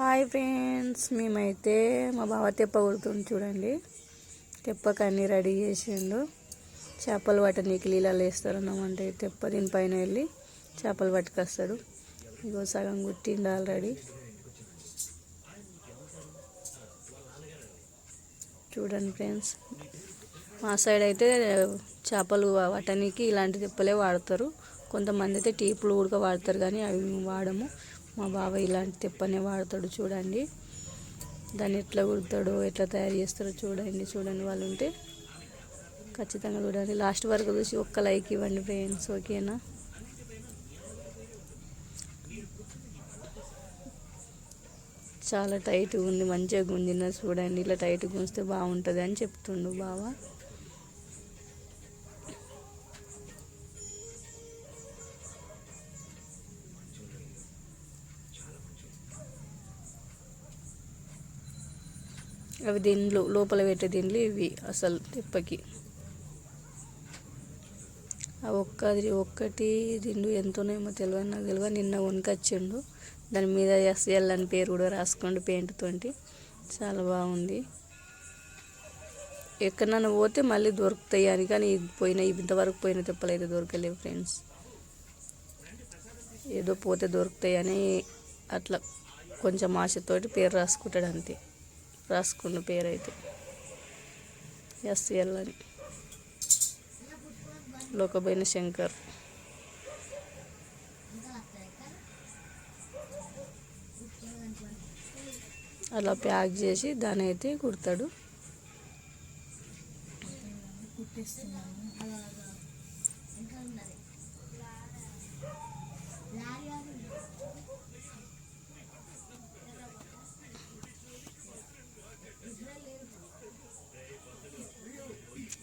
Hi friends మేమైతే మా బావ తెప్ప కొడుతుంది చూడండి. తెప్పకి అన్నీ రెడీ చేసిండు. చేపలు పట్టనీకి నీళ్ళలో వేస్తారు అన్నమాట తెప్ప దీనిపైన వెళ్ళి చేపలు పట్టుకొస్తాడు. ఇగో సగం కుట్టిండు ఆల్రెడీ. చూడండి ఫ్రెండ్స్ మా సైడ్ అయితే చేపలు పట్టనీకి ఇలాంటి తెప్పలే వాడతారు. కొంతమంది అయితే టీపులు కూడా వాడతారు కానీ అవి మేము వాడము. మా బావ ఇలాంటి తెప్పనే వాడతాడు చూడండి. దాన్ని ఎట్లా కుడతాడో ఎట్లా తయారు చేస్తాడో చూడండి. చూడండి వాళ్ళు ఉంటే ఖచ్చితంగా చూడండి. లాస్ట్ వరకు చూసి ఒక్క లైక్ ఇవ్వండి ఫ్రెండ్స్ ఓకేనా? చాలా టైట్గా ఉంది మంచిగా గుంజిన చూడండి ఇలా టైట్ గుంజితే బాగుంటుంది అని చెప్తుండు బావ. అవి దీనిలో లోపల పెట్టే దీనిలో ఇవి అసలు తిప్పకి. ఆ ఒక్కది ఒక్కటి దిండు ఎంతోనేమో తెలియదు నాకు తెలియదు నిన్న వణికొచ్చిండు దాని మీద ఎస్ఎల్ అని పేరు కూడా రాసుకోండి పెయింట్తోటి చాలా బాగుంది. ఎక్కడన్నా పోతే మళ్ళీ దొరుకుతాయి అని కానీ పోయినా ఇంతవరకు పోయిన తిప్పలు అయితే దొరకలేవు ఫ్రెండ్స్ ఏదో పోతే దొరుకుతాయి అని అట్లా కొంచెం ఆశతోటి పేరు రాసుకుంటాడు అంతే. రాసుకున్న పేరు అయితే ఎస్ఎల్ అని. లోకబైన శంకర్. అలా ప్యాక్ చేసి దాని అయితే కుడతాడు.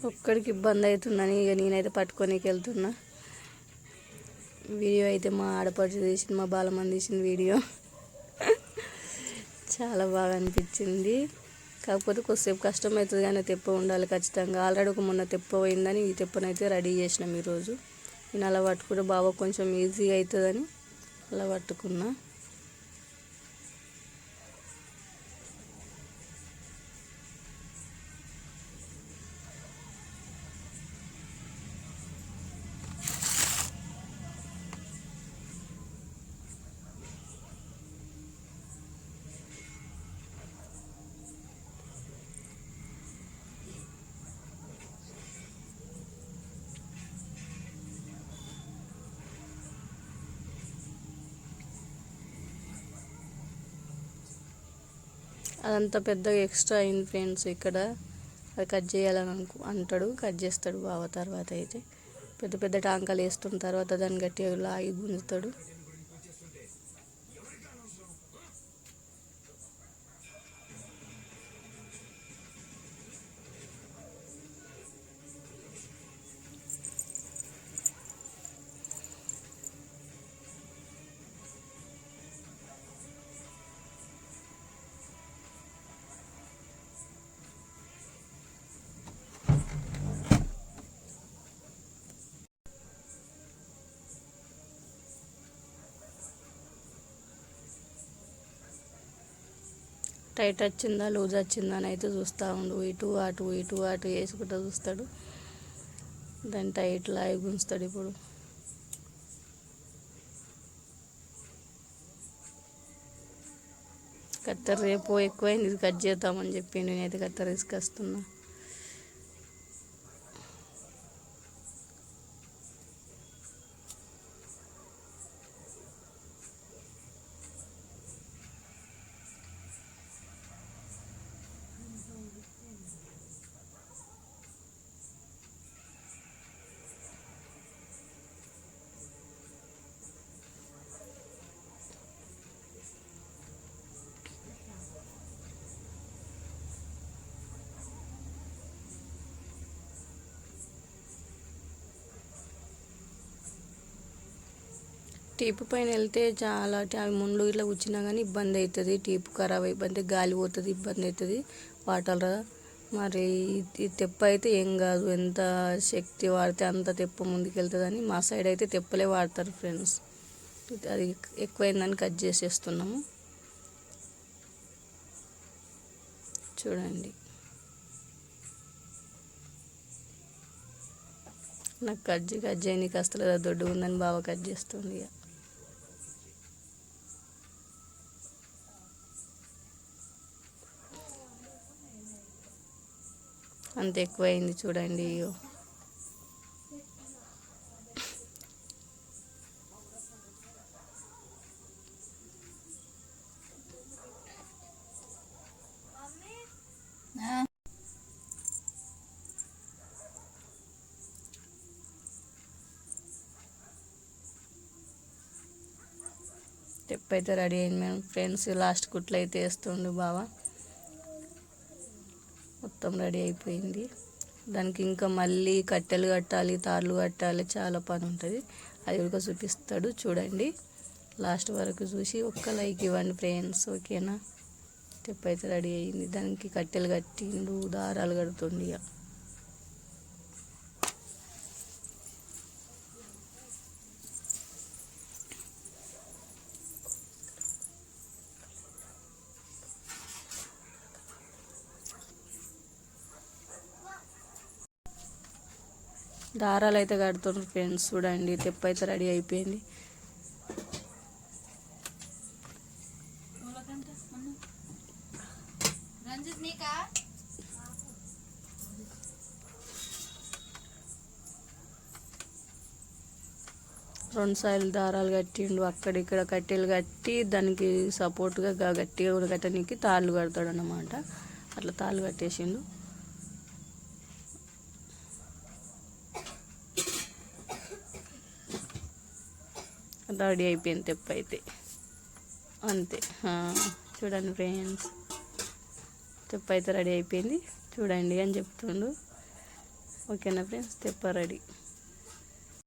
ఒక్కడికి ఇబ్బంది అవుతుందని ఇక నేనైతే పట్టుకోనికి వెళ్తున్నా. వీడియో అయితే మా ఆడపడుచు తీసిన మా బాలమని తీసిన వీడియో. చాలా బాగా అనిపించింది. కాకపోతే కొద్దిసేపు కష్టం అవుతుంది కానీ తెప్ప ఉండాలి ఖచ్చితంగా. ఆల్రెడీ ఒక మొన్న తెప్ప పోయిందని ఈ తెప్పనైతే రెడీ చేసినాం ఈరోజు. నేను అలా పట్టుకుంటే బాబా కొంచెం ఈజీగా అవుతుందని అలా పట్టుకున్నా. అదంతా పెద్దగా ఎక్స్ట్రా అయింది ఫ్రెండ్స్ ఇక్కడ. అది కట్ చేయాలని అనుకు అంటాడు కట్ చేస్తాడు బావ తర్వాత అయితే. పెద్ద పెద్ద టాంకాలు వేస్తున్న తర్వాత దాన్ని గట్టిగా లాగి గుంజుతాడు. టైట్ వచ్చిందా లూజ్ వచ్చిందా అని అయితే చూస్తూ ఉండు. ఇటు అటు ఇటు అటు వేసుకుంటూ చూస్తాడు. దాన్ని టైట్ లాగి గుంచుతాడు ఇప్పుడు. కత్తెర రేపు ఎక్కువైంది కట్ చేద్దామని చెప్పి నేనైతే కత్తెర తీసుకొస్తున్నా. టీపు పైన వెళ్తే చాలా అవి ముందు ఇట్లా కూర్చున్నా కానీ ఇబ్బంది అవుతుంది టీపు ఖరాబ్ అయిపోతే గాలి పోతుంది ఇబ్బంది అవుతుంది వాటర్ మరి ఈ తెప్ప అయితే ఏం కాదు. ఎంత శక్తి వాడితే అంత తెప్ప ముందుకెళ్తుందని మా సైడ్ అయితే తెప్పలే వాడతారు ఫ్రెండ్స్. అది ఎక్కువైందని కట్ చేసేస్తున్నాము. చూడండి. నాకు కట్ కట్ చేయనీకి అసలు దొడ్డు ఉందని బాగా కట్ చేస్తుంది ఇక అంత ఎక్కువైంది చూడండి ఇగో. స్టెప్ అయితే రెడీ అయింది మేము ఫ్రెండ్స్ లాస్ట్ కుట్లు అయితే వేస్తుండు బావ మొత్తం రెడీ అయిపోయింది. దానికి ఇంకా మళ్ళీ కట్టెలు కట్టాలి తార్లు కట్టాలి చాలా పని ఉంటుంది. అది కూడా చూపిస్తాడు చూడండి. లాస్ట్ వరకు చూసి ఒక్క లైక్ ఇవ్వండి ఫ్రెండ్స్ ఓకేనా? స్టెప్ అయితే రెడీ అయింది. దానికి కట్టెలు కట్టిండు దారాలు కడుతుండు ఇక. దారాలు అయితే కడుతున్నారు ఫ్రెండ్స్ చూడండి తెప్ప అయితే రెడీ అయిపోయింది. రెండు సార్లు దారాలు కట్టిండు అక్కడిక్కడ కట్టెలు కట్టి దానికి సపోర్ట్గా గట్టిగా కూడా కట్టడానికి తాళ్ళు కడతాడు అన్నమాట అట్లా తాళ్ళు కట్టేసిండు. రెడీ అయిపోయింది తెప్ప అయితే. అంతే. చూడండి ఫ్రెండ్స్. తెప్ప అయితే రెడీ అయిపోయింది. చూడండి అని చెప్తుండు. ఓకేనా ఫ్రెండ్స్? తెప్ప రెడీ.